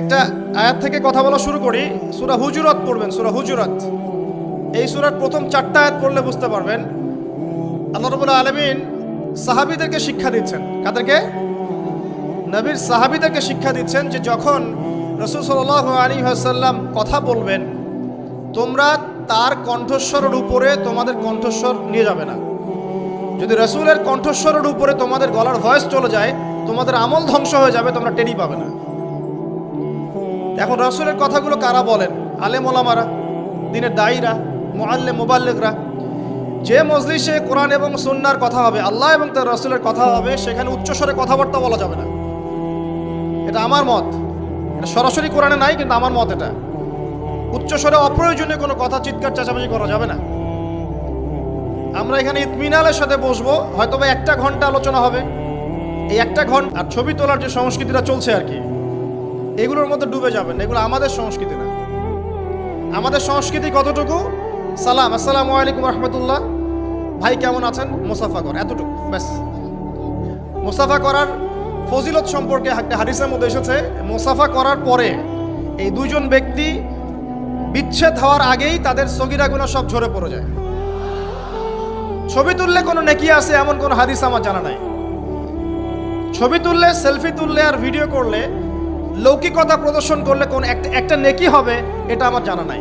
একটা আয়াত থেকে কথা বলা শুরু করি। সুরা হুজুরত পড়বেন, সুরা হুজুরত। এই সুরার প্রথম চারটা আয়াত পড়লে বুঝতে পারবেন, আল্লাহ রবুল্লা আলমিন সাহাবিদেরকে শিক্ষা দিচ্ছেন। কাদেরকে? নবীর সাহাবিদেরকে শিক্ষা দিচ্ছেন যে যখন রসুল সাল আলী আসাল্লাম কথা বলবেন, তোমরা তার কণ্ঠস্বরের উপরে তোমাদের কণ্ঠস্বর নিয়ে যাবে না। যদি রসুলের কণ্ঠস্বরের উপরে তোমাদের গলার ভয়েস চলে যায়, তোমাদের আমল ধ্বংস হয়ে যাবে, তোমরা টেরি পাবে না। এখন রসুলের কথাগুলো কারা বলেন? আলেম ওলামারা, দিনের দায়ীরা মোয়াল্লে মোবাল্লেকরা যে মজলিসে কোরআন এবং সুন্নার কথা হবে, আল্লাহ এবং তার রসুলের কথা হবে, সেখানে উচ্চস্বরে কথাবার্তা বলা যাবে না। এটা আমার মত। এটা সরাসরি কোরআনে নাই, কিন্তু আমার মত এটা। উচ্চস্বরে অপ্রয়োজনীয় কোনো কথা চিৎকার, চেঁচামেচি করা যাবে না। আমরা এখানে ইতমিনালের সাথে বসবো হয়তো একটা ঘণ্টা আলোচনা হবে। এই একটা ঘণ্টা আর ছবি তোলার যে সংস্কৃতিটা চলছে আর কি এগুলোর মধ্যে ডুবে যাবেন, এগুলো আমাদের সংস্কৃতি না। আমাদের সংস্কৃতি কতটুকু? সালাম, আসসালামু আলাইকুম রহমতুল্লাহ। ভাই, কেমন আছেন? মুসাফা কর, এতটুকু, ব্যাস। মুসাফা করার ফজিলত সম্পর্কে একটা হাদিসের মধ্যে এসেছে, মুসাফা করার পরে এই দুইজন ব্যক্তি বিচ্ছেদ হওয়ার আগেই তাদের সগিরাগুনা সব ঝরে পড়ে যায়। ছবি তুললে কোনো নেকি আছে এমন কোনো হাদিস আমার জানা নাই। ছবি তুললে, সেলফি তুললে আর ভিডিও করলে লৌকিকতা প্রদর্শন করলে কোন একটা নেকি হবে, এটা আমার জানা নাই।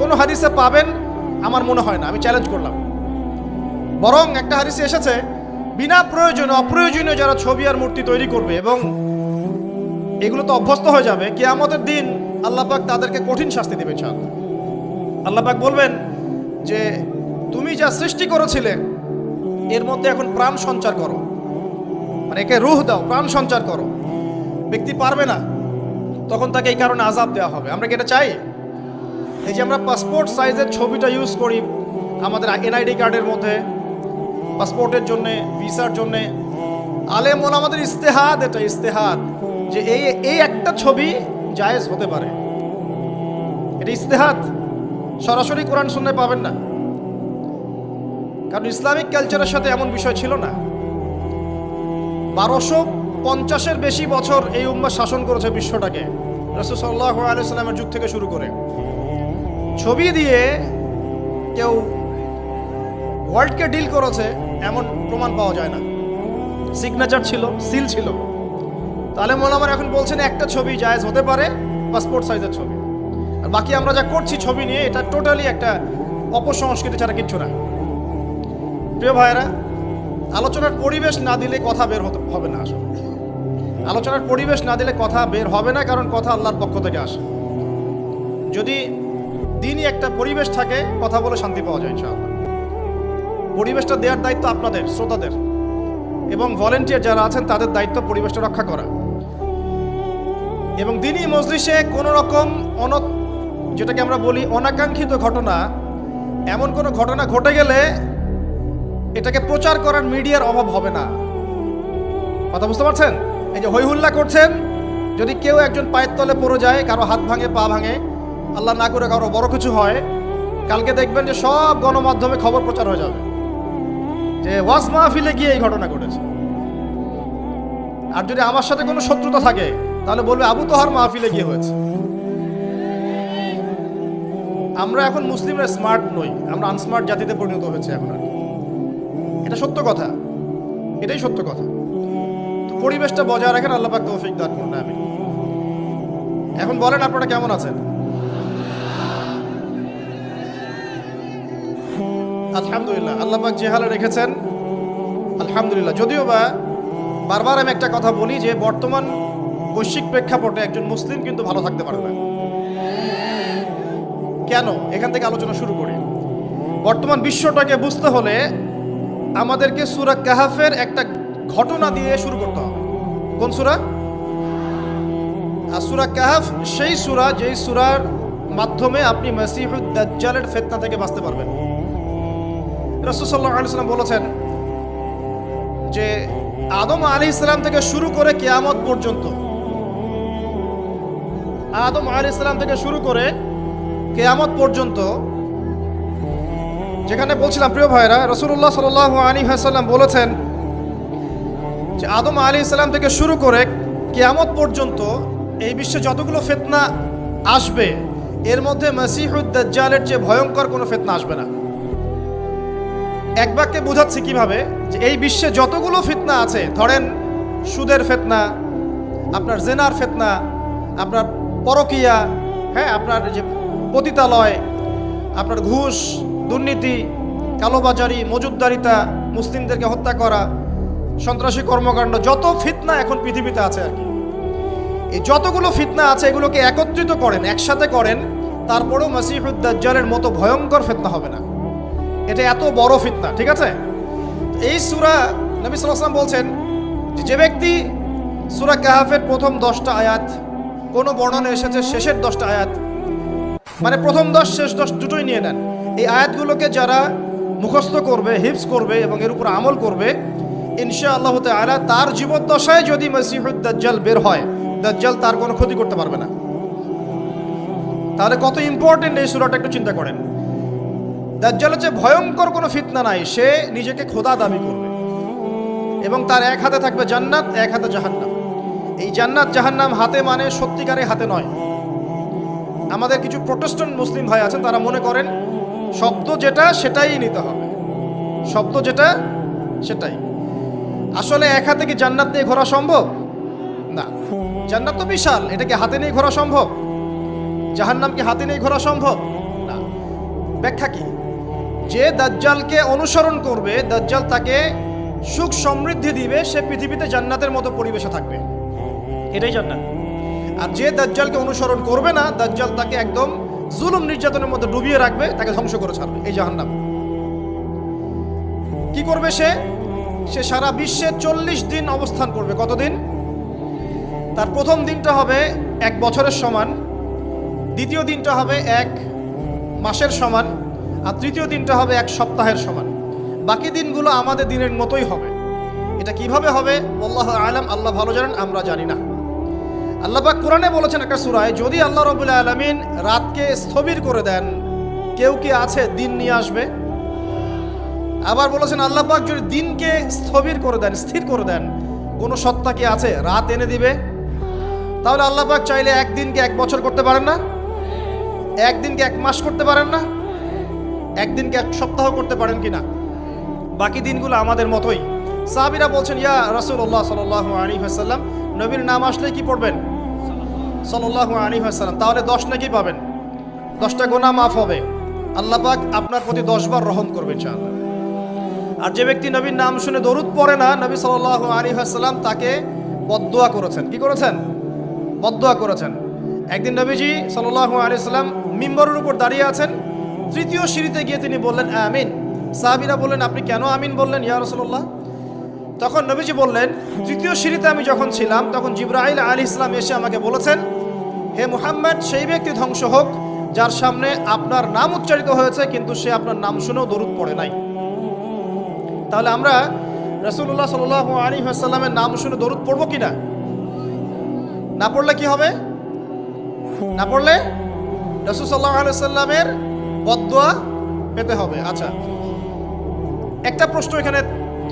কোনো হাদিসে পাবেন, আমার মনে হয় না, আমি চ্যালেঞ্জ করলাম। বরং একটা হাদিসে এসেছে, বিনা প্রয়োজনে, অপ্রয়োজনীয় যারা ছবি আর মূর্তি তৈরি করবে এবং এগুলো তো অভ্যস্ত হয়ে যাবে, কেয়ামতের দিন আল্লাহ পাক তাদেরকে কঠিন শাস্তি দেবে চান আল্লাহ পাক বলবেন যে, তুমি যা সৃষ্টি করেছিলে, এর মধ্যে এখন প্রাণ সঞ্চার করো। মানে একে রুহ দাও, প্রাণ সঞ্চার করো। ব্যক্তি পারবে না, তখন তাকে এই কারণে আজাব দেওয়া হবে। আমরা কি এটা চাই? এই যে আমরা পাসপোর্ট সাইজের ছবিটা ইউজ করি আমাদের এনআইডি কার্ডের মধ্যে পাসপোর্টের জন্যে ভিসার জন্যে। আলেম ওলা আমাদের ইস্তেহাদ এটা ইস্তেহাদ যে এই এই একটা ছবি জায়েজ হতে পারে। এটা ইস্তেহাদ সরাসরি কোরআন শুনতে পাবেন না। কারণ ইসলামিক কালচারের সাথে এমন বিষয় ছিল না। বারোশো পঞ্চাশের বেশি বছর এই উম্মা শাসন করেছে বিশ্বটাকে। রসুল্লাহ আলাইসাল্লামের যুগ থেকে শুরু করে। ছবি দিয়ে কেউ ওয়ার্ল্ডকে ডিল করেছে, এমন প্রমাণ পাওয়া যায় না। সিগনেচার ছিল, সিল ছিল। তাহলে মোলামার এখন বলছেন একটা ছবি জায়েজ হতে পারে পাসপোর্ট সাইজের ছবি। আর বাকি আমরা যা করছি ছবি নিয়ে, এটা টোটালি একটা অপসংস্কৃতি ছাড়া কিচ্ছু না। প্রিয় ভাইয়েরা, আলোচনার পরিবেশ না দিলে কথা বের হতে হবে না আসলে। আলোচনার পরিবেশ না দিলে কথা বের হবে না, কারণ কথা আল্লাহর পক্ষ থেকে আসে। যদি দিনই একটা পরিবেশ থাকে, কথা বলে শান্তি পাওয়া যায় ইনশাআল্লাহ। পরিবেশটা দেওয়ার দায়িত্ব আপনাদের, শ্রোতাদের। এবং ভলেন্টিয়ার যারা আছেন, তাদের দায়িত্ব পরিবেশটা রক্ষা করা। এবং দিনই মজলিসে কোনো রকম অন যেটাকে আমরা বলি অনাকাঙ্ক্ষিত ঘটনা, এমন কোনো ঘটনা ঘটে গেলে এটাকে প্রচার করার মিডিয়ার অভাব হবে না। কথা বুঝতে পারছেন? এই যে হৈহুল্লা করছেন, যদি কেউ একজন পায়ের তলে পড়ে যায়, কারও হাত ভাঙে, পা ভাঙে, আল্লাহ না করে কারও বড় কিছু হয়, কালকে দেখবেন যে সব গণমাধ্যমে খবর প্রচার হয়ে যাবে। যে ওয়াজ মাহফিলে গিয়ে এই ঘটনা ঘটেছে। আর যদি আমার সাথে কোনো শত্রুতা থাকে, তাহলে বলবে আবু তোহার মাহফিলে গিয়ে হয়েছে। আমরা এখন মুসলিমরা স্মার্ট নই, আমরা আনস্মার্ট জাতিতে পরিণত হয়েছে এখন এটা সত্য কথা। এটাই সত্য কথা। পরিবেশটা বজায় রাখেন, আল্লাহ তৌফিক দান করুন আমি এখন বলেন আপনারা কেমন আছেন? আলহামদুলিল্লাহ, আল্লাহ পাক যে হালে রেখেছেন, আলহামদুলিল্লাহ। যদিও বা বারবার আমি একটা কথা বলি যে, বর্তমান বৈশ্বিক প্রেক্ষাপটে একজন মুসলিম কিন্তু ভালো থাকতে পারে না। কেন? এখান থেকে আলোচনা শুরু করি। বর্তমান বিশ্বটাকে বুঝতে হলে আমাদেরকে সুরা কাহাফের একটা ঘটনা দিয়ে শুরু করতে হবে। কোন সুরা? আর সুরা কাহাফ, সেই সুরা, যেই সুরার মাধ্যমে আপনি দাজ্জালের ফেতনা থেকে বাঁচতে পারবেন। রসুল্লাহ আলিয়াল্লাম বলেছেন যে, আদম আলী ইসলাম থেকে শুরু করে কেয়ামত পর্যন্ত, আদম আলী ইসলাম থেকে শুরু করে কেয়ামত পর্যন্ত, যেখানে বলছিলাম, প্রিয় ভাইরা রসুল্লাহ সাল আলী হাসাল্লাম বলেছেন যে আদম আলী ইসলাম থেকে শুরু করে কেয়ামত পর্যন্ত এই বিশ্বে যতগুলো ফেতনা আসবে, এর মধ্যে মাসিহুদ্দাজ্জালের চেয়ে ভয়ঙ্কর কোনো ফেতনা আসবে না। এক বাক্যে বোঝাচ্ছি কীভাবে যে এই বিশ্বে যতগুলো ফিতনা আছে, ধরেন সুদের ফেতনা, আপনার জেনার ফেতনা, আপনার পরকিয়া হ্যাঁ আপনার যে পতিতালয়, আপনার ঘুষ, দুর্নীতি, কালোবাজারি মজুদদারিতা মুসলিমদেরকে হত্যা করা সন্ত্রাসী কর্মকাণ্ড, যত ফিতনা এখন পৃথিবীতে আছে আর কি। এই যতগুলো ফিতনা আছে, এগুলোকে একত্রিত করেন, একসাথে করেন, তারপরেও মাসিহুদ্দাজ্জালের মতো ভয়ঙ্কর ফিতনা হবে না। এটা এত বড় ফিতনা, ঠিক আছে? এই সুরা নবী সাল্লাম বলছেন যে ব্যক্তি সুরা কাহাফের প্রথম দশটা আয়াত, কোনো বর্ণনা এসেছে শেষের দশটা আয়াত মানে প্রথম দশ, শেষ দশ দুটোই নিয়ে নেন। এই আয়াতগুলোকে যারা মুখস্থ করবে হিপস করবে এবং এর উপর আমল করবে ইনশা আল্লাহ তালা তার জীবদ্দশায় যদি মসিহুদ দাজ্জাল বের হয়, দাজ্জাল তার কোনো ক্ষতি করতে পারবে না। তাহলে কত ইম্পর্টেন্ট এই সুরাটা একটু চিন্তা করেন। দাজ্জাল হচ্ছে ভয়ঙ্কর কোনো ফিতনা নাই, সে নিজেকে খোদা দাবি করবে। এবং তার এক হাতে থাকবে জান্নাত, এক হাতে জাহান্নাম। এই জান্নাত, জাহান্নাম হাতে মানে সত্যিকারে হাতে নয়। আমাদের কিছু প্রোটেস্ট্যান্ট মুসলিম ভাই আছেন, তারা মনে করেন, শব্দ যেটা, সেটাই নিতে হবে। শব্দ যেটা, সেটাই। আসলে এক হাতে কি জান্নাত নিয়ে ঘোরা সম্ভব? না। জান্নাত তো বিশাল এটাকে হাতে নিয়ে ঘোরা সম্ভব? জাহান্নাম কি হাতে নিয়ে ঘোরা সম্ভব? না। ব্যাখ্যা কি? যে দাজ্জালকে অনুসরণ করবে দাজ্জাল তাকে সুখ সমৃদ্ধি দিবে সে পৃথিবীতে জান্নাতের মতো পরিবেশে থাকবে। এটাই জান্নাত। আর যে দাজ্জালকে অনুসরণ করবে না দাজ্জাল তাকে একদম জুলুম নির্যাতনের মধ্যে ডুবিয়ে রাখবে তাকে ধ্বংস করে ছাড়বে এই জাহান্নাম। কি করবে সে? সে সারা বিশ্বে চল্লিশ দিন অবস্থান করবে। কতদিন? তার প্রথম দিনটা হবে এক বছরের সমান, দ্বিতীয় দিনটা হবে এক মাসের সমান, আর তৃতীয় দিনটা হবে এক সপ্তাহের সমান। বাকি দিনগুলো আমাদের দিনের মতোই হবে। এটা কীভাবে হবে? আল্লাহ আলাম, আল্লাহ ভালো জানেন, আমরা জানি না। আল্লাহবাক কোরআনে বলেছেন একটা সুরায়, যদি আল্লাহ রবুল্লা আলমিন রাতকে স্থবির করে দেন, কেউ কি আছে দিন নিয়ে আসবে? আবার বলেছেন, আল্লাহ পাক যদি দিনকে স্থবির করে দেন, স্থির করে দেন, কোনো সত্তা কি আছে? রাত এনে দিবে? তাহলে আল্লাহ পাক চাইলে একদিনকে এক বছর করতে পারেন না? একদিনকে এক মাস করতে পারেন না? একদিনকে এক সপ্তাহ করতে পারেন কি না বাকি দিনগুলো আমাদের মতোই। সাহাবিরা বলছেন, ইয়া রাসূলুল্লাহ সাল্লাল্লাহু আলাইহি ওয়াসাল্লাম, নবীর নাম আসলে কি পড়বেন? সাল্লাল্লাহু আলাইহি ওয়াসাল্লাম। তাহলে দশ নাকি পাবেন? দশটা গোনা মাফ হবে। আল্লাহ পাক আপনার প্রতি দশবার রহম করবে ইনশাআল্লাহ। আর যে ব্যক্তি নবীর নাম শুনে দরুদ পড়ে না, নবী সাল্লাল্লাহু আলী ওয়াসাল্লাম তাকে বদদোয়া করেছেন। কি করেছেন? বদদোয়া করেছেন। একদিন নবীজি সাল্লাল্লাহু আলাইহি সাল্লাম মিম্বরের উপর দাঁড়িয়ে আছেন। তৃতীয় সিঁড়িতে গিয়ে তিনি বললেন, আমিন। সাহাবিরা বললেন, আপনি কেন আমিন বললেন ইয়া রাসূলুল্লাহ? তখন নবীজি বললেন, তৃতীয় সিঁড়িতে আমি যখন ছিলাম, তখন জিব্রাইল আলী ইসলাম এসে আমাকে বলেছেন, হে মুহাম্মদ, সেই ব্যক্তি ধ্বংস হোক, যার সামনে আপনার নাম উচ্চারিত হয়েছে, কিন্তু সে আপনার নাম শুনেও দরুদ পড়ে নাই তাহলে আমরা রসুল্লাহ সাল আলী আসাল্লামের নাম শুনে দরুদ পড়ব কি না পড়লে কি হবে? না পড়লে রসুল সাল্লাহ আলাইসাল্লামের বদোয়া পেতে হবে। আচ্ছা একটা প্রশ্ন এখানে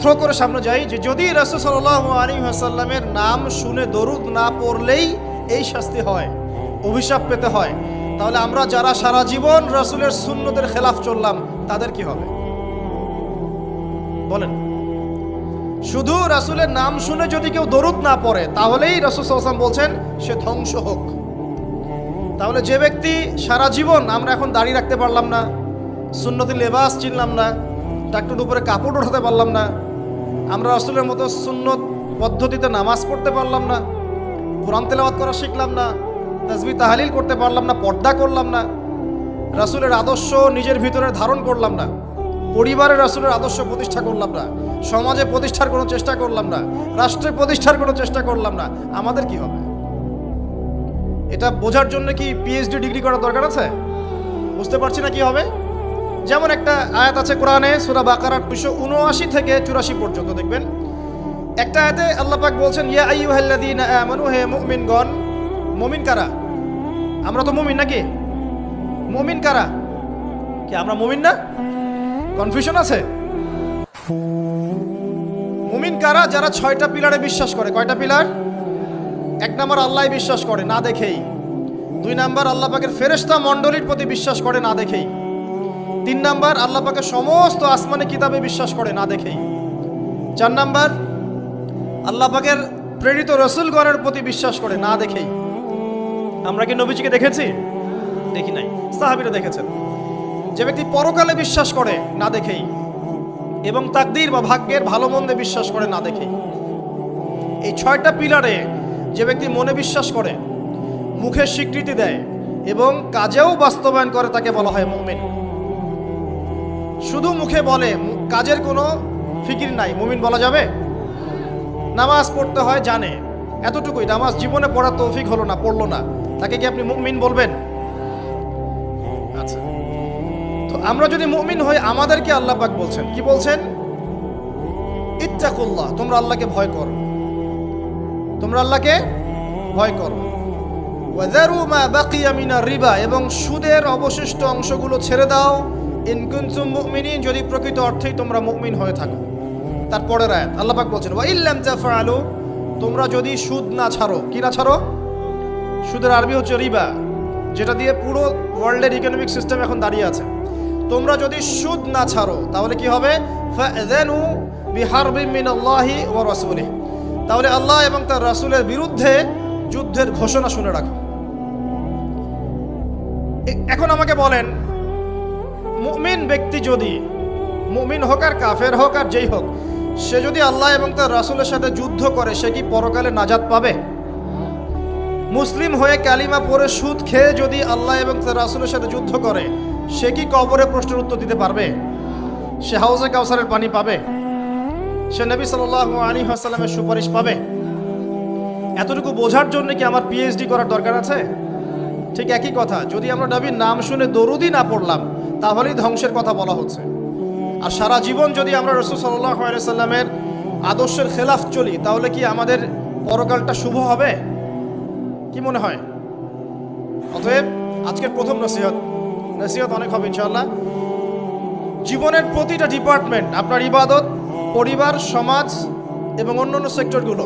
থ্রো করে সামনে যাই যে যদি রসুল সাল্লাহ আলী আসাল্লামের নাম শুনে দরুদ না পড়লেই এই শাস্তি হয়, অভিশাপ পেতে হয়, তাহলে আমরা যারা সারা জীবন রসুলের শূন্যদের খেলাফ চললাম, তাদের কি হবে? বলেন, শুধু রাসুলের নাম শুনে যদি কেউ দরুদ না পড়ে, তাহলেই রাসুল সাল্লাম বলছেন, সে ধ্বংস হোক। তাহলে যে ব্যক্তি সারা জীবন আমরা এখন দাঁড়িয়ে রাখতে পারলাম না সুন্নতি লেবাস চিনলাম না ডাক্তার উপরে কাপড় ওঠাতে পারলাম না, আমরা রাসুলের মতো সুন্নত পদ্ধতিতে নামাজ পড়তে পারলাম না, কোরআন তেলাওয়াত করা শিখলাম না তাজবি তাহালিল করতে পারলাম না, পর্দা করলাম না, রাসুলের আদর্শ নিজের ভিতরে ধারণ করলাম না পরিবারের রাসুলের আদর্শ প্রতিষ্ঠা করলাম না। সমাজে প্রতিষ্ঠার কোনো চেষ্টা করলাম না। রাষ্ট্রে প্রতিষ্ঠার কোনো চেষ্টা করলাম না। আমাদের কি হবে? এটা বোঝার জন্য কি পিএইচডি ডিগ্রি করার দরকার আছে? বুঝতে পারছি না কি হবে? যেমন একটা আয়াত আছে কোরআনে, সুরা বাকারার দুশো উনআশি থেকে চুরাশি পর্যন্ত, দেখবেন? একটা আয়াতে আল্লাহ পাক বলছেন, ইয়া আইয়ুহাল্লাযীনা আমানু, হে মুমিনগণ। মুমিন কারা? আমরা তো মুমিন নাকি? মুমিন কারা? কি, আমরা মুমিন না? কনফিউশন আছে? মুমিন কারা যারা ছয়টা পিলারে বিশ্বাস করে? কয়টা পিলার? এক নম্বর আল্লাহ বিশ্বাস করে, না দেখেই। দুই নাম্বার আল্লাহ পাকের ফেরেশতা মণ্ডলীর প্রতি বিশ্বাস করে, না দেখেই। তিন নাম্বার আল্লাহ পাকের সমস্ত আসমানি কিতাবে বিশ্বাস করে, না দেখেই। চার নাম্বার আল্লাহ পাকের প্রেরিত রসুলগণের প্রতি বিশ্বাস করে, না দেখেই। আমরা কি নবীজিকে দেখেছি? দেখি নাই। সাহাবিরা দেখেছেন। যে ব্যক্তি পরকালে বিশ্বাস করে, না দেখেই। এবং তাকদীর বা ভাগ্যের ভালো মন্দে বিশ্বাস করে, না দেখেই। এই ছয়টা পিলারে যে ব্যক্তি মনে বিশ্বাস করে মুখে স্বীকৃতি দেয় এবং কাজেও বাস্তবায়ন করে তাকে বলা হয় মুমিন। শুধু মুখে বলে কাজের কোনো ফিকির নাই, মুমিন বলা যাবে? নামাজ পড়তে হয়, জানে। এতটুকুই, নামাজ জীবনে পড়ার তৌফিক হলো না, পড়ল না। তাকে কি আপনি মুমিন বলবেন? আচ্ছা। তো আমরা যদি মুমিন হই, আমাদেরকে আল্লাহ পাক বলছেন। কি বলছেন? ইত্তাকুল্লাহ, তোমরা আল্লাহকে ভয় করো। তোমরা আল্লাহকে ভয় করো। মা বাকিয়া মিনার রিবা, এবং সুদের অবশিষ্ট অংশগুলো ছেড়ে দাও। ইন কুনতুম মুমিনিন, যদি প্রকৃত অর্থেই তোমরা মুমিন হয়ে থাকো। তারপরের আয়াত, আল্লাহ পাক বলছেন, ওয়া ইল্লাম তাফআলু তোমরা যদি সুদ না ছাড়ো, কি না ছাড়ো? সুদের আরবি হচ্ছে রিবা, যেটা দিয়ে পুরো ওয়ার্ল্ডের ইকোনমিক সিস্টেম এখন দাঁড়িয়ে আছে। তোমরা যদি সুদ না ছাড়ো, তাহলে কি হবে? তাহলে আল্লাহ এবং তার রাসূলের বিরুদ্ধে যুদ্ধের ঘোষণা শুনে রাখো। এখন আমাকে বলেন, মুমিন ব্যক্তি যদি, মুমিন হোক আর কাফের হোক আর যেই হোক, সে যদি আল্লাহ এবং তার রাসুলের সাথে যুদ্ধ করে, সে কি পরকালে নাজাত পাবে? মুসলিম হয়ে কালিমা পরে সুদ খেয়ে যদি আল্লাহ এবং তার রাসূলের সাথে যুদ্ধ করে সে কি কবরে প্রশ্নের উত্তর দিতে পারবে? সে হাউসে কাউসারের পানি পাবে। সে নবী সাল্লাল্লাহু আলাইহি ওয়াসাল্লামের সুপারিশ পাবে। এতটুকু বোঝার জন্য কি আমার পিএইচডি করার দরকার আছে? ঠিক একই কথা, যদি আমরা নবীর নাম শুনে দরুদি না পড়লাম, তাহলেই ধ্বংসের কথা বলা হচ্ছে। আর সারা জীবন যদি আমরা রসুল সাল্লাহ সাল্লামের আদর্শের খেলাফ চলি, তাহলে কি আমাদের পরকালটা শুভ হবে? কি মনে হয়? অতএব আজকের প্রথম নসিহত নসিহত অনেক হবে ইনশাল্লাহ জীবনের প্রতিটা ডিপার্টমেন্ট আপনার ইবাদত, পরিবার, সমাজ এবং অন্যান্য সেক্টরগুলো,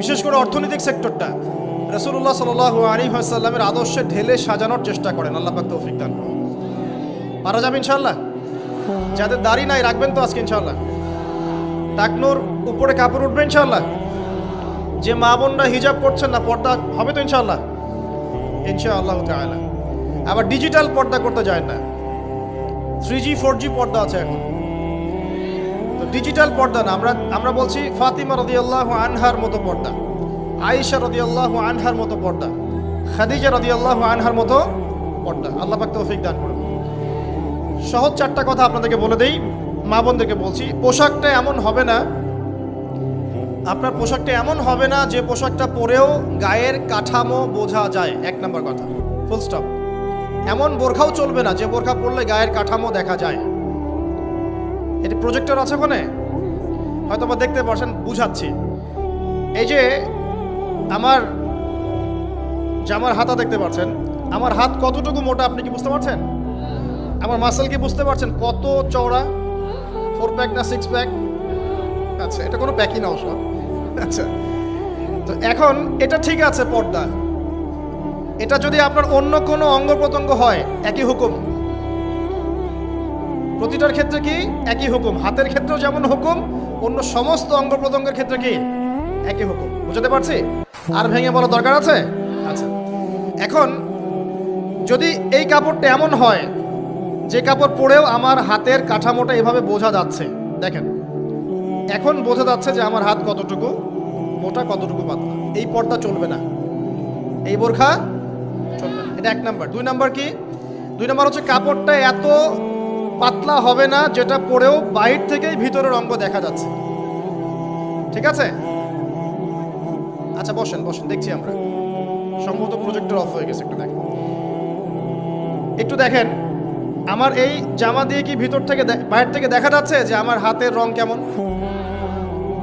বিশেষ করে অর্থনৈতিক সেক্টরটা রসুল্লাহ সাল আলী সাল্লামের আদর্শে ঢেলে সাজানোর চেষ্টা করেন, আল্লাহ পাক তৌফিক দান পারা যাবে ইনশাল্লাহ যাদের দাড়ি নাই, রাখবেন তো আজকে ইনশাল্লাহ টাকনোর উপরে কাপড় উঠবে ইনশাল্লাহ যে মা বোনরা হিজাব করছেন না, পর্দা হবে তো ইনশাল্লাহ ইনশাআল্লাহ তাআলা। আবার ডিজিটাল পর্দা করতে যায় না। থ্রি জি ফোর জি পর্দা আছে এখন। তো ডিজিটাল পর্দা না, আমরা আমরা বলছি ফাতিমা রদিয়াল্লাহু আনহার মতো পর্দা, আয়েশা রদিয়াল্লাহু আনহার মতো পর্দা, খাদিজা রদিয়াল্লাহু আনহার মতো পর্দা। আল্লাহ পাক তৌফিক দান করুন। সহজ চারটা কথা আপনাদেরকে বলে দেই, মা বোনদেরকে বলছি, পোশাকটা এমন হবে না, আপনার পোশাকটা এমন হবে না যে পোশাকটা পরেও গায়ের কাঠামো বোঝা যায়। এক নম্বর কথা ফুল স্টপ এমন বোরখাও চলবে না, যে বোরখা পরলে গায়ের কাঠামো দেখা যায়। এটি প্রজেক্টর আছে ওখানে? হয়তো বা দেখতে পারছেন বুঝাচ্ছি। এই যে আমার জামার হাতা দেখতে পাচ্ছেন, আমার হাত কতটুকু মোটা আপনি কি বুঝতে পারছেন? আমার মাসেল কি বুঝতে পারছেন? কত চওড়া? ফোর প্যাক না সিক্স প্যাক আচ্ছা এটা কোনো প্যাকই না আচ্ছা তো এখন এটা ঠিক আছে পর্দা। এটা যদি আপনার অন্য কোনো অঙ্গ প্রত্যঙ্গ হয়, একই হুকুম। প্রতিটার ক্ষেত্রে কি? একই হুকুম। হাতের ক্ষেত্রেও যেমন হুকুম, অন্য সমস্ত অঙ্গ প্রত্যঙ্গের ক্ষেত্রে কি? একই হুকুম। বুঝতে পারছি? আর ভেঙে বলা দরকার আছে? আচ্ছা। এখন, যদি এই কাপড়টা এমন হয়, যে কাপড় পরেও আমার হাতের কাঠামোটা এভাবে বোঝা যাচ্ছে, দেখেন। এখন বোঝা যাচ্ছে যে আমার হাত কতটুকু? মোটা কতটুকু পাতলা। এই পর্দা চলবে না। এই বোরখা এটা এক নাম্বার। দুই নাম্বার কি? দুই নাম্বার হচ্ছে কাপড়টা এত পাতলা হবে না, যেটা পরেও বাইর থেকেই ভিতরের অঙ্গ দেখা যাচ্ছে। ঠিক আছে? আচ্ছা বসেন বসেন, দেখছি আমরা। সম্ভবত প্রজেক্টর অফ হয়ে গেছে, একটু দেখেন। একটু দেখেন, আমার এই জামা দিয়ে কি ভিতর থেকে বাইরে থেকে দেখা যাচ্ছে যে আমার হাতের রং কেমন?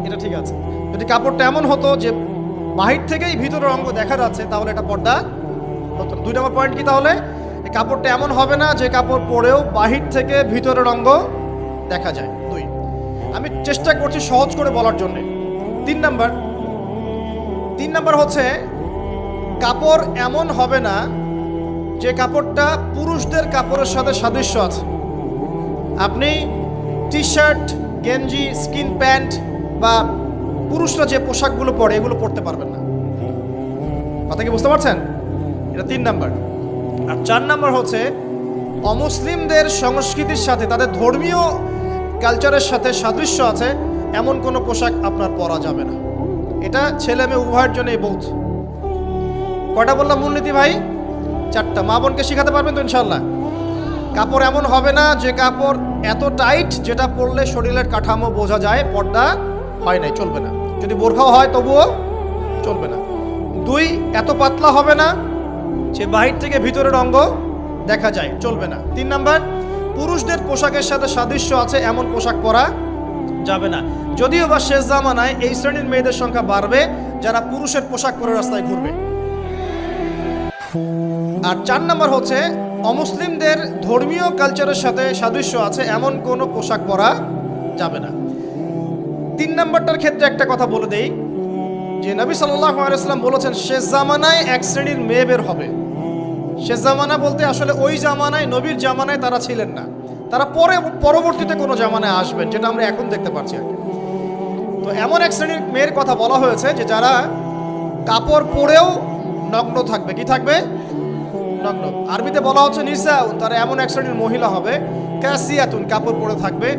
এটা ঠিক আছে। যদি কাপড়টা এমন হতো যে বাহির থেকেই ভিতরের অঙ্গ দেখা যাচ্ছে, তাহলে এটা পর্দা হতো। দুই নম্বর পয়েন্ট কি তাহলে? কাপড়টা এমন হবে না যে কাপড় পরেও বাহির থেকে ভিতরের অঙ্গ দেখা যায়। দুই। আমি চেষ্টা করছি সহজ করে বলার জন্য। তিন নাম্বার। তিন নম্বর হচ্ছে, কাপড় এমন হবে না যে কাপড়টা পুরুষদের কাপড়ের সাথে সাদৃশ্য আছে। আপনি টি শার্ট গেঞ্জি, স্কিন প্যান্ট বা পুরুষরা যে পোশাকগুলো পরে এগুলো পরতে পারবেন না। কথা কি বুঝতে পারছেন? এটা তিন নাম্বার। আর চার নাম্বার হচ্ছে, অমুসলিমদের সংস্কৃতির সাথে, তাদের ধর্মীয় কালচারের সাথে সাদৃশ্য আছে, এমন কোনো পোশাক আপনার পরা যাবে না। এটা ছেলে মেয়ে উভয়ের জন্যই বৌদ্ধ কটা বললাম মূলনীতি ভাই? চারটা। মা বোনকে শেখাতে পারবেন তো ইনশাল্লাহ কাপড় এমন হবে না যে কাপড় এত টাইট যেটা পরলে শরীরের কাঠামো বোঝা যায়, পর্দা হয় নাই, চলবে না। যদি বোরখাও হয় তবুও চলবে না। দুই, এত পাতলা হবে না যে বাহির থেকে ভিতরের অঙ্গ দেখা যায়, চলবে না। তিন নাম্বার, পুরুষদের পোশাকের সাথে সাদৃশ্য আছে, এমন পোশাক পরা যাবে না। যদিও বা শেষ জামানায় এই শ্রেণির মেয়েদের সংখ্যা বাড়বে, যারা পুরুষের পোশাক পরে রাস্তায় ঘুরবে। আর চার নাম্বার হচ্ছে, অমুসলিমদের ধর্মীয় কালচারের সাথে সাদৃশ্য আছে, এমন কোনো পোশাক পরা যাবে না। তিন নাম্বারটার ক্ষেত্রে একটা কথা বলে দেই, যে নবী সাল্লাহ বলেছেন, শেষ জামানায় এক শ্রেণির মেয়ে বের হবে। শেষ জামানা বলতে আসলে ওই জামানায়, নবীর জামানায় তারা ছিলেন না। তারা পরে, পরবর্তীতে কোনো জামানায় আসবেন, যেটা আমরা এখন দেখতে পাচ্ছি আর তো এমন এক শ্রেণির মেয়ের কথা বলা হয়েছে যে যারা কাপড় পরেও নগ্ন থাকবে। কি থাকবে? নগ্ন। আরবিতে বলা হচ্ছে নিসা তারা এমন এক শ্রেণির মহিলা হবে, ক্যাসিয়াতুন, কাপড় পরে থাকবে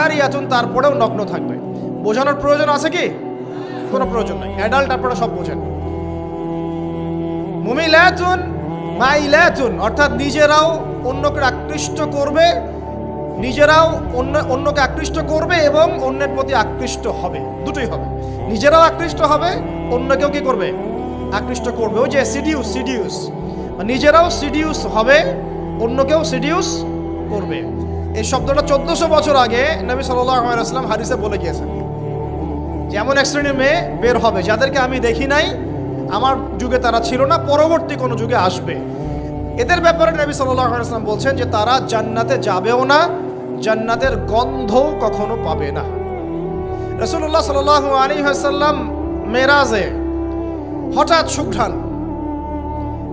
আর ইয়াতুন তারপরেও নগ্ন থাকবে। বোঝানোর প্রয়োজন আছে কি? কোনো প্রয়োজন নাই। অ্যাডাল্ট আপনারা সব বোঝেন। মুমিলাতুন মাইলাতুন, অর্থাৎ নিজেরাও অন্যকে আকৃষ্ট করবে, নিজেরাও অন্য, অন্যকে আকৃষ্ট করবে এবং অন্যের প্রতি আকৃষ্ট হবে। দুটোই হবে। নিজেরাও আকৃষ্ট হবে, অন্যকেও কি করবে? আকৃষ্ট করবে। ওই যে সিডিউস সিডিউস নিজেরাও সিডিউস হবে, অন্যকেও সিডিউস করবে। এই শব্দটা চোদ্দশো বছর আগে নবী সাল্লাম হাদিসে বলে গিয়েছেন যেমন এক শ্রেণির মেয়ে বের হবে, যাদেরকে আমি দেখি নাই আমার যুগে তারা ছিল না, পরবর্তী কোনো যুগে আসবে। এদের ব্যাপারে নবী সাল্লাম বলছেন যে তারা জান্নাতে যাবেও না, জান্নাতের গন্ধও কখনো পাবে না। রসুল্লাহ সাল আলী হাসাল্লাম মেরাজে হঠাৎ সুঘ্রাণ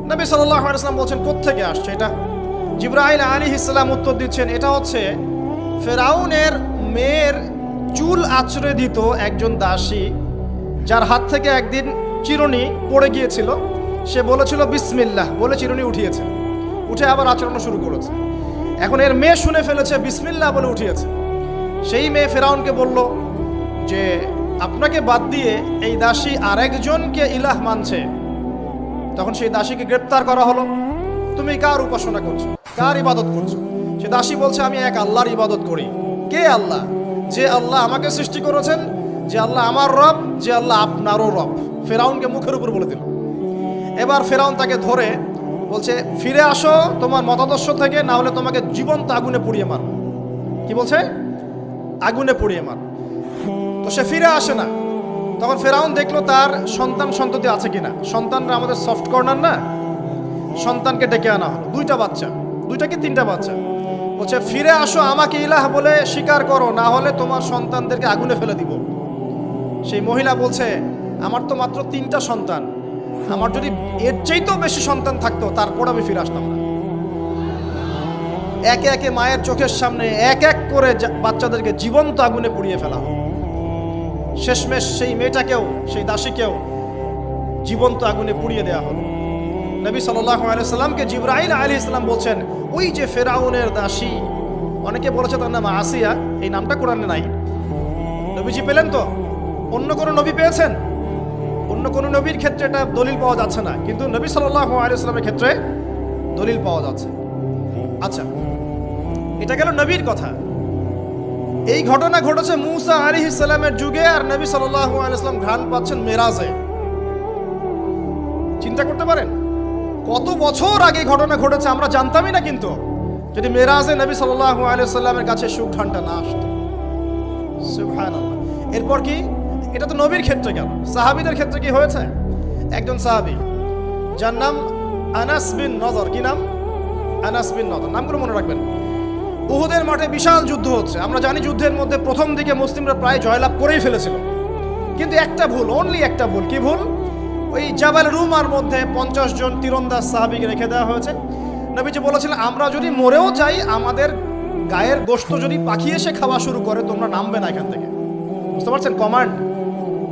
নবী সাল্লাম বলছেন, কোত্থেকে আসছে এটা? জিব্রাহিল আলী ইসলাম উত্তর দিচ্ছেন, এটা হচ্ছে ফেরাউনের মেয়ের চুল আছড়ে দিত একজন দাসী, যার হাত থেকে একদিন চিরুনি পড়ে গিয়েছিল। সে বলেছিল, বিসমিল্লাহ। বলে চিরুনি উঠিয়েছে। উঠে আবার আচরণ শুরু করেছে। এখন এর মেয়ে শুনে ফেলেছে, বিসমিল্লাহ বলে উঠিয়েছে। সেই মেয়ে ফেরাউনকে বলল যে, আপনাকে বাদ দিয়ে এই দাসী আরেকজনকে ইলাহ মানছে। তখন সেই দাসীকে গ্রেপ্তার করা হলো। তুমি কার উপাসনা করছ? কার ইবাদত করছ? সে দাসী বলছে, আমি এক আল্লাহর ইবাদত করি। কে আল্লাহ? যে আল্লাহ আমাকে সৃষ্টি করেছেন যে আল্লাহ আমার রব, যে আল্লাহ আপনারও রব। ফেরাউনকে মুখের উপর বলে দিল। এবার ফেরাউন তাকে ধরে বলছে, ফিরে আসো তোমার মতাদর্শ থেকে, না হলে তোমাকে জীবন্ত আগুনে পুড়িয়ে মার কি বলছে? আগুনে পুড়িয়ে মার তো সে ফিরে আসে না। তখন ফেরাউন দেখল তার সন্তান সন্ততি আছে কিনা। সন্তানরা আমাদের সফট কর্নার না? সন্তানকে ডেকে আনা হলো। দুইটা বাচ্চা। দুইটা কি তিনটা বাচ্চা? বলছে, ফিরে আসো আমাকে ইলাহ বলে স্বীকার করো, না হলে তোমার সন্তানদেরকে আগুনে ফেলে দিব। সেই মহিলা বলছে, আমার তো মাত্র তিনটা সন্তান। আমার যদি এর চাইতেও বেশি সন্তান থাকতো, তারপর আমি ফিরে আসতাম না। একে একে মায়ের চোখের সামনে এক এক করে বাচ্চাদেরকে জীবন্ত আগুনে পুড়িয়ে ফেলা হলো। শেষমেশ সেই মেয়েটাকেও, সেই দাসীকেও জীবন্ত আগুনে পুড়িয়ে দেওয়া হলো। নবী সাল্লাহ আলাইসাল্লামকে জিব্রাহিল আলী ইসলাম বলছেন, ওই যে ফেরাউনের দাসী। অনেকে বলেছে তার নাম আসিয়া, এই নামটা কোরআনে নাই। নবীজি পেলেন তো? অন্য কোনো নবী পেয়েছেন? অন্য কোনো নবীর ক্ষেত্রে এটা দলিল পাওয়া যাচ্ছে না। কিন্তু নবী সাল্লাহ আলাইস্লামের ক্ষেত্রে দলিল পাওয়া যাচ্ছে। আচ্ছা এটা গেল নবীর কথা। এই ঘটনা ঘটেছে মুসা আলী ইসলামের যুগে আর নবী সাল্লাহ আলাইসলাম ঘ্রাণ পাচ্ছেন মেরাজে। চিন্তা করতে পারেন? কত বছর আগে ঘটনা ঘটেছে আমরা জানতামই না কিন্তু। যদি মেরাজে নবী সাল্লাহ আলাইসাল্লামের কাছে সুঘ্রাণটা না আসতো। এরপর কি? এটা তো নবীর ক্ষেত্রে গেল সাহাবিদের ক্ষেত্রে কি হয়েছে? একজন সাহাবি, যার নাম আনাস বিন নজর। কি নাম? আনাস বিন নজর। নামগুলো মনে রাখবেন। উহুদের মাঠে বিশাল যুদ্ধ হচ্ছে। আমরা জানি যুদ্ধের মধ্যে প্রথম দিকে মুসলিমরা প্রায় জয়লাভ করেই ফেলেছিল। কিন্তু একটা ভুল অনলি একটা ভুল। কি ভুল? ওই জাবাল রুমার মধ্যে পঞ্চাশ জন তীরন্দাজ সাহাবিকে রেখে দেওয়া হয়েছে। নবীজি বলেছিলেন, আমরা যদি মরেও যাই, আমাদের গায়ের গোশত যদি পাখি এসে খাওয়া শুরু করে, তোমরা নামবে না এখান থেকে। বুঝতে পারছেন? কমান্ড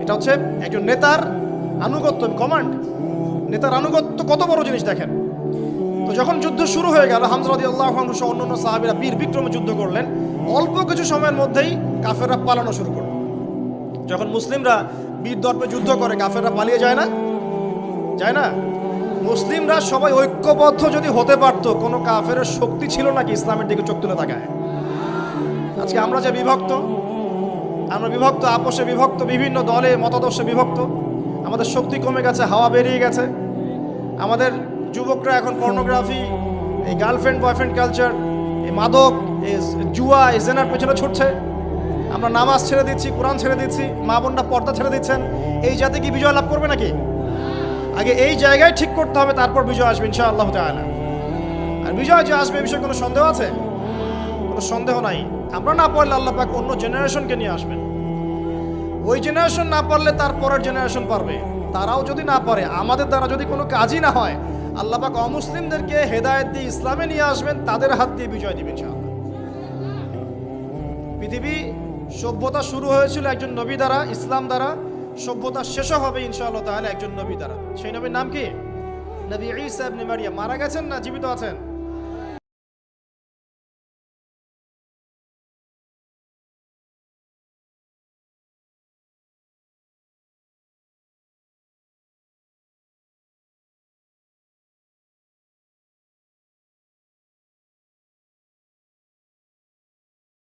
এটা হচ্ছে একজন নেতার আনুগত্য কমান্ড নেতার আনুগত্য কত বড় জিনিস দেখেন। তো যখন যুদ্ধ শুরু হয়ে গেল হামজরাদি আল্লাহ অন্য অন্য সাহাবিরা বীর বিক্রমে যুদ্ধ করলেন। অল্প কিছু সময়ের মধ্যেই কাফেররা পালানো শুরু করল। যখন মুসলিমরা বীর দর্পে যুদ্ধ করে, কাফেররা পালিয়ে যায় না? যায় না? মুসলিমরা সবাই ঐক্যবদ্ধ যদি হতে পারতো, কোনো কাফের শক্তি ছিল নাকি ইসলামের দিকে চোখ তুলে তাকায়? আজকে আমরা যে বিভক্ত আমরা বিভক্ত, আপোষে বিভক্ত, বিভিন্ন দলে মতাদর্শে বিভক্ত। আমাদের শক্তি কমে গেছে, হাওয়া বেরিয়ে গেছে। আমাদের যুবকরা এখন পর্নোগ্রাফি এই গার্লফ্রেন্ড বয়ফ্রেন্ড কালচার এই মাদক, এই জুয়া, এই জেনার পেছনে ছুটছে। আমরা নামাজ ছেড়ে দিচ্ছি, কোরআন ছেড়ে দিচ্ছি, মা বোনরা পর্দা ছেড়ে দিচ্ছেন। এই জাতি কি বিজয় লাভ করবে নাকি? আগে এই জায়গায় ঠিক করতে হবে, তারপর বিজয় আসবে ইনশা আল্লাহ তাআলা। আর বিজয় যে আসবে এই বিষয়ে কোনো সন্দেহ আছে? কোনো সন্দেহ নাই। আমরা না পারলে আল্লাহ পাক অন্য জেনারেশনকে নিয়ে আসবেন। ওই জেনারেশন না পারলে তার পরের জেনারেশন পারবে। তারাও যদি না পারে আমাদের দ্বারা যদি কোনো কাজই না হয়, আল্লাহ পাক অমুসলিমদেরকে হেদায়েত দিয়ে ইসলামে নিয়ে আসবেন, তাদের হাত দিয়ে বিজয় দিবেন পৃথিবী সভ্যতা শুরু হয়েছিল একজন নবী দ্বারা, ইসলাম দ্বারা। সভ্যতা শেষও হবে ইনশাআল্লাহ তাহলে একজন নবী দ্বারা। সেই নবীর নাম কি? নবী ঈসা ইবনে মারিয়াম। মারা গেছেন না, জীবিত আছেন?